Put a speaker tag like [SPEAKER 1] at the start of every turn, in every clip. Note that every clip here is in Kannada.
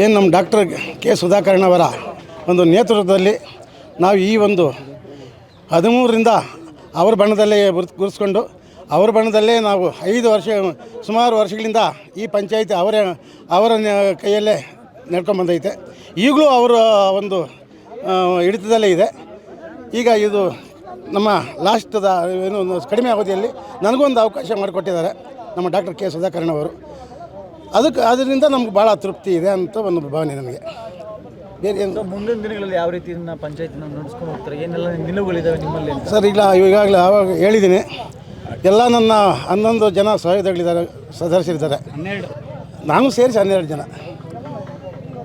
[SPEAKER 1] ಏನು ನಮ್ಮ ಡಾಕ್ಟರ್ ಕೆ ಸುಧಾಕರ್ಣವರ ಒಂದು ನೇತೃತ್ವದಲ್ಲಿ ನಾವು ಈ ಒಂದು ಹದಿಮೂರರಿಂದ ಅವ್ರ ಬಣ್ಣದಲ್ಲೇ ಗುರುತ್ ಗುರುಸ್ಕೊಂಡು ಅವ್ರ ಬಣ್ಣದಲ್ಲೇ ನಾವು ಐದು ವರ್ಷ, ಸುಮಾರು ವರ್ಷಗಳಿಂದ ಈ ಪಂಚಾಯಿತಿ ಅವರೇ, ಅವರ ಕೈಯಲ್ಲೇ ನಡ್ಕೊಂಬಂದೈತೆ ಈಗಲೂ ಅವರ ಒಂದು ಹಿಡಿತದಲ್ಲೇ ಇದೆ. ಈಗ ಇದು ನಮ್ಮ ಲಾಸ್ಟದ, ಏನು, ಕಡಿಮೆ ಅವಧಿಯಲ್ಲಿ ಒಂದು ಅವಕಾಶ ಮಾಡಿಕೊಟ್ಟಿದ್ದಾರೆ ನಮ್ಮ ಡಾಕ್ಟರ್ ಕೆ ಸುಧಾಕರ್ಣ ಅವರು. ಅದಕ್ಕೆ ಅದರಿಂದ ನಮ್ಗೆ ಭಾಳ ತೃಪ್ತಿ ಇದೆ ಅಂತ ಒಂದು ಭಾವನೆ ನನಗೆ ಬೇರೆ ಏನು?
[SPEAKER 2] ಸೊ ಮುಂದಿನ ದಿನಗಳಲ್ಲಿ ಯಾವ ರೀತಿ ಇದನ್ನ ಪಂಚಾಯತಿನ ನಡೆಸ್ಕೊಂಡು ಹೋಗ್ತಾರೆ? ಏನೆಲ್ಲ ನಿಲುವುಗಳಿದ್ದಾವೆ ನಿಮ್ಮಲ್ಲಿ ಅಂತ?
[SPEAKER 1] ಸರ್ ಇಲ್ಲ ಈಗಾಗಲೇ ಆವಾಗ ಹೇಳಿದ್ದೀನಿ. ಎಲ್ಲ ನನ್ನ ಹನ್ನೊಂದು ಜನ ಸಹಯೋಗಿಗಳಿದ್ದಾರೆ ಸದಸ್ಯರಿದ್ದಾರೆ. ನಾನು ಸೇರಿಸಿ ಹನ್ನೆರಡು ಜನ.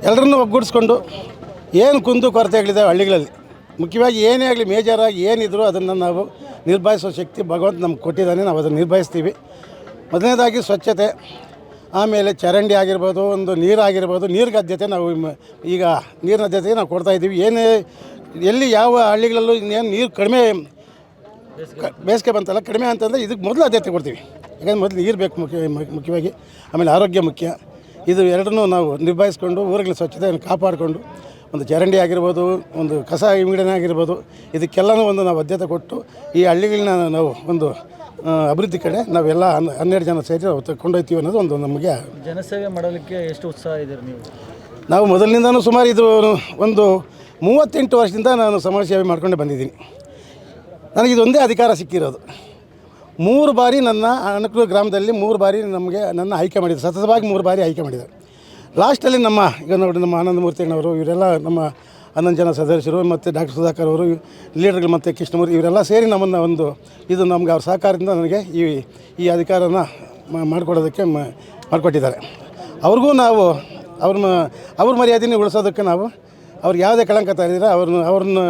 [SPEAKER 1] ಎಲ್ಲರನ್ನೂ ಒಗ್ಗೂಡಿಸ್ಕೊಂಡು ಏನು ಕುಂದು ಕೊರತೆಗಳಿದ್ದಾವೆ ಹಳ್ಳಿಗಳಲ್ಲಿ ಮುಖ್ಯವಾಗಿ ಏನೇ ಆಗಲಿ ಮೇಜರಾಗಿ ಏನಿದ್ರು ಅದನ್ನು ನಾವು ನಿರ್ಭಾಯಿಸೋ ಶಕ್ತಿ ಭಗವಂತ ನಮ್ಗೆ ಕೊಟ್ಟಿದ್ದಾನೆ ನಾವು ಅದನ್ನು ನಿರ್ಭಾಯಿಸ್ತೀವಿ. ಮೊದಲನೇದಾಗಿ ಸ್ವಚ್ಛತೆ. ಆಮೇಲೆ ಚರಂಡಿ ಆಗಿರ್ಬೋದು, ಒಂದು ನೀರಾಗಿರ್ಬೋದು ನೀರಿಗೆ ಆದ್ಯತೆ ನಾವು ಈಗ ನೀರಿನ ಆದ್ಯತೆಗೆ ನಾವು ಕೊಡ್ತಾ ಇದ್ದೀವಿ. ಏನೇ, ಎಲ್ಲಿ ಯಾವ ಹಳ್ಳಿಗಳಲ್ಲೂ ಇನ್ನೇನು ನೀರು ಕಡಿಮೆ ಬೇಸಿಗೆ ಬಂತಲ್ಲ, ಕಡಿಮೆ ಅಂತಂದರೆ ಇದಕ್ಕೆ ಮೊದಲು ಆದ್ಯತೆ ಕೊಡ್ತೀವಿ ಯಾಕಂದ್ರೆ ಮೊದಲು ನೀರು ಬೇಕು ಮುಖ್ಯ, ಮುಖ್ಯವಾಗಿ, ಆಮೇಲೆ ಆರೋಗ್ಯ ಮುಖ್ಯ. ಇದು ಎರಡನ್ನೂ ನಾವು ನಿಭಾಯಿಸ್ಕೊಂಡು, ಊರುಗಳ ಸ್ವಚ್ಛತೆಯನ್ನು ಕಾಪಾಡಿಕೊಂಡು, ಒಂದು ಚರಂಡಿ ಆಗಿರ್ಬೋದು, ಒಂದು ಕಸ ಇಂಗಡನೆ ಆಗಿರ್ಬೋದು ಇದಕ್ಕೆಲ್ಲನೂ ಒಂದು ನಾವು ಆದ್ಯತೆ ಕೊಟ್ಟು, ಈ ಹಳ್ಳಿಗಳನ್ನ ನಾವು ಒಂದು ಅಭಿವೃದ್ಧಿ ಕಡೆ ನಾವೆಲ್ಲ ಹನ್- ಹನ್ನೆರಡು ಜನ ಸೇರಿ ನಾವು ಕೊಂಡೊಯ್ತೀವಿ ಅನ್ನೋದು ಒಂದು ನಮಗೆ
[SPEAKER 2] ಜನಸೇವೆ ಮಾಡಲಿಕ್ಕೆ ಎಷ್ಟು ಉತ್ಸಾಹ ಇದ್ದೀರಿ ನೀವು?
[SPEAKER 1] ನಾವು ಮೊದಲಿನಿಂದನೂ ಸುಮಾರು ಇದು ಒಂದು ಮೂವತ್ತೆಂಟು ವರ್ಷದಿಂದ ನಾನು ಸಮಾಜ ಸೇವೆ ಮಾಡ್ಕೊಂಡೇ ಬಂದಿದ್ದೀನಿ. ನನಗೆ ಇದೊಂದೇ ಅಧಿಕಾರ ಸಿಕ್ಕಿರೋದು. ಮೂರು ಬಾರಿ ನನ್ನ ಅಣಕೂರು ಗ್ರಾಮದಲ್ಲಿ ಮೂರು ಬಾರಿ ನಮಗೆ ನನ್ನ ಆಯ್ಕೆ ಮಾಡಿದೆ ಸತತವಾಗಿ ಮೂರು ಬಾರಿ ಆಯ್ಕೆ ಮಾಡಿದ್ದಾರೆ. ಲಾಸ್ಟಲ್ಲಿ ನಮ್ಮ ಈಗ ನೋಡಿ ನಮ್ಮ ಆನಂದಮೂರ್ತಿಯಣ್ಣವರು ಇವರೆಲ್ಲ ನಮ್ಮ ಹನ್ನೊಂದು ಜನ ಸದಸ್ಯರು ಮತ್ತು ಡಾಕ್ಟರ್ ಸುಧಾಕರ್ ಅವರು, ಲೀಡರ್ಗಳು ಮತ್ತು ಕೃಷ್ಣಮೂರ್ತಿ ಇವರೆಲ್ಲ ಸೇರಿ ನಮ್ಮನ್ನು ಒಂದು ಇದು ನಮ್ಗೆ ಅವ್ರ ಸಹಕಾರದಿಂದ ನನಗೆ ಈ ಈ ಅಧಿಕಾರನ ಮಾಡಿಕೊಡೋದಕ್ಕೆ ಮಾಡಿಕೊಟ್ಟಿದ್ದಾರೆ. ಅವ್ರಿಗೂ ನಾವು ಅವ್ರನ್ನ ಅವ್ರ ಮರ್ಯಾದೆನೇ ಉಳಿಸೋದಕ್ಕೆ ನಾವು ಅವ್ರಿಗೆ ಯಾವುದೇ ಕಳಂಕ ತರದಿರ ಅವ್ರನ್ನ ಅವ್ರನ್ನ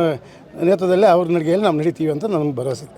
[SPEAKER 1] ನೇತೃತ್ವದಲ್ಲೇ ಅವ್ರ ನಡಿಗೆಯಲ್ಲಿ ನಾವು ನಡೀತೀವಿ ಅಂತ ನಮ್ಗೆ ಭರವಸೆ.